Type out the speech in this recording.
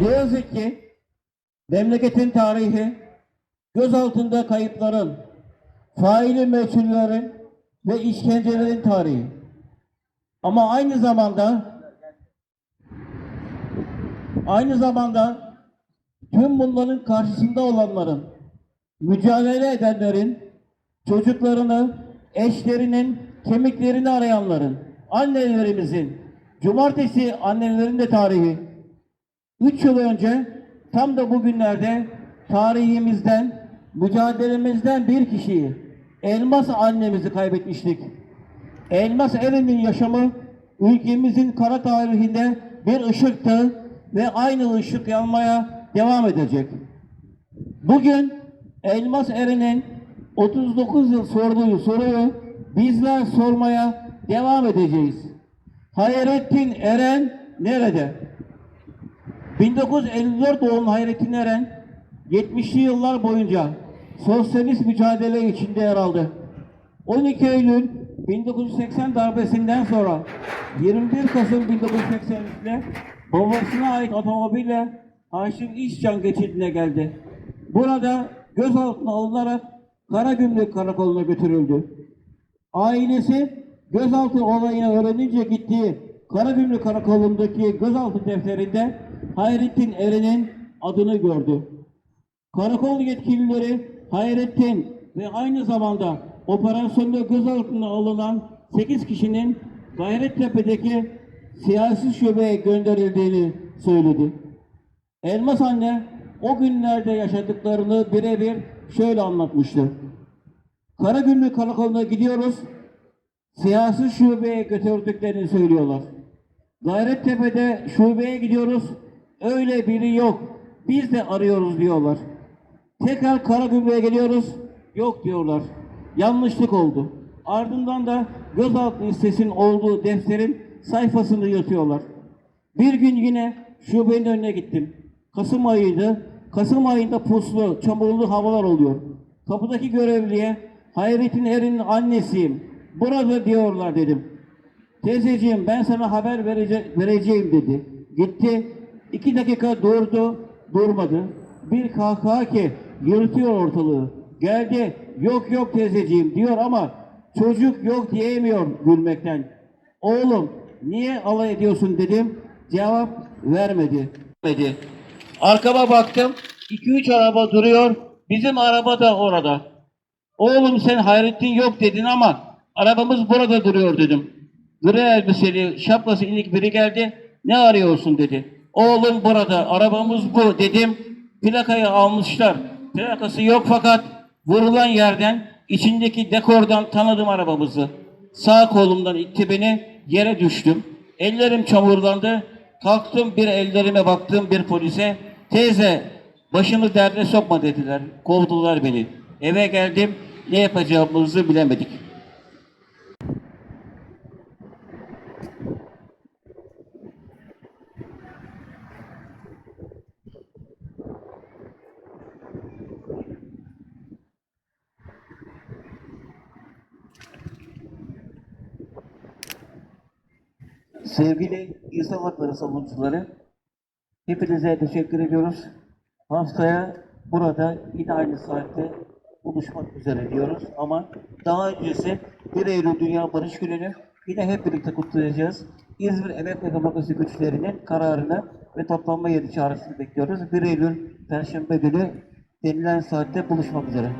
Ne yazık ki memleketin tarihi göz altında kayıpların, faili meçhullerin ve işkencelerin tarihi. Ama aynı zamanda aynı zamanda tüm bunların karşısında olanların, mücadele edenlerin, çocuklarını, eşlerinin kemiklerini arayanların, annelerimizin, cumartesi annelerin de tarihi. Üç yıl önce tam da bugünlerde tarihimizden, mücadelemizden bir kişiyi, Elmas annemizi kaybetmiştik. Elmas Eren'in yaşamı ülkemizin kara tarihinde bir ışıktı ve aynı ışık yanmaya devam edecek. Bugün Elmas Eren'in 39 yıl sorduğu soruyu bizler sormaya devam edeceğiz. Hayrettin Eren nerede? 1954 doğumlu Hayrettin Eren 70'li yıllar boyunca sosyalist mücadele içinde yer aldı. 12 Eylül 1980 darbesinden sonra 21 Kasım 1983'te babasına ait otomobille Haşim İşcan geçidine geldi. Burada gözaltına alınarak Karagümrük Karakolu'na götürüldü. Ailesi gözaltı olayını öğrenince gittiği Karagümrük Karakolu'ndaki gözaltı defterinde Hayrettin Eren'in adını gördü. Karakol yetkilileri Hayrettin ve aynı zamanda operasyonda gözaltına alınan 8 kişinin Gayrettepe'deki siyasi şubeye gönderildiğini söyledi. Elmas anne o günlerde yaşadıklarını birebir şöyle anlatmıştı. Karagümrük Karakolu'na gidiyoruz, siyasi şubeye götürdüklerini söylüyorlar. Gayrettepe'de şubeye gidiyoruz, öyle biri yok, biz de arıyoruz diyorlar. Tekrar Karagümrük'e geliyoruz, yok diyorlar. Yanlışlık oldu. Ardından da gözaltı listesinin olduğu defterin sayfasını yırtıyorlar. Bir gün yine şubenin önüne gittim. Kasım ayıydı. Kasım ayında puslu, çamurlu havalar oluyor. Kapıdaki görevliye Hayrettin Erin'in annesiyim. Burada diyorlar dedim. Teyzeciğim ben sana haber verece- vereceğim dedi. Gitti. İki dakika durdu. Durmadı. Bir kahkaha ki yırtıyor ortalığı. Geldi. Yok yok teyzeciğim diyor ama çocuk yok diyemiyor gülmekten. Oğlum niye alay ediyorsun dedim. Cevap vermedi. Vermedi. Arkama baktım. 2-3 araba duruyor. Bizim araba da orada. Oğlum sen Hayrettin yok dedin ama arabamız burada duruyor dedim. Gri elbiseli şapkası inik biri geldi. Ne arıyorsun dedi. Oğlum burada arabamız bu dedim. Plakayı almışlar. Plakası yok fakat vurulan yerden içindeki dekordan tanıdım arabamızı. Sağ kolumdan itti beni yere düştüm. Ellerim çamurlandı. Kalktım bir ellerime baktım bir polise. Teyze başını derde sokma dediler. Kovdular beni. Eve geldim. Ne yapacağımızı bilemedik. Sevgili insan hakları savunucuları, hepinize teşekkür ediyoruz. Haftaya burada yine aynı saatte buluşmak üzere diyoruz ama daha öncesi 1 Eylül Dünya Barış Günü'nü yine hep birlikte kutlayacağız. İzmir Emek ve Demokrasi Güçlerinin kararını ve toplanma yeri çağrısını bekliyoruz. 1 Eylül Perşembe günü denilen saatte buluşmak üzere.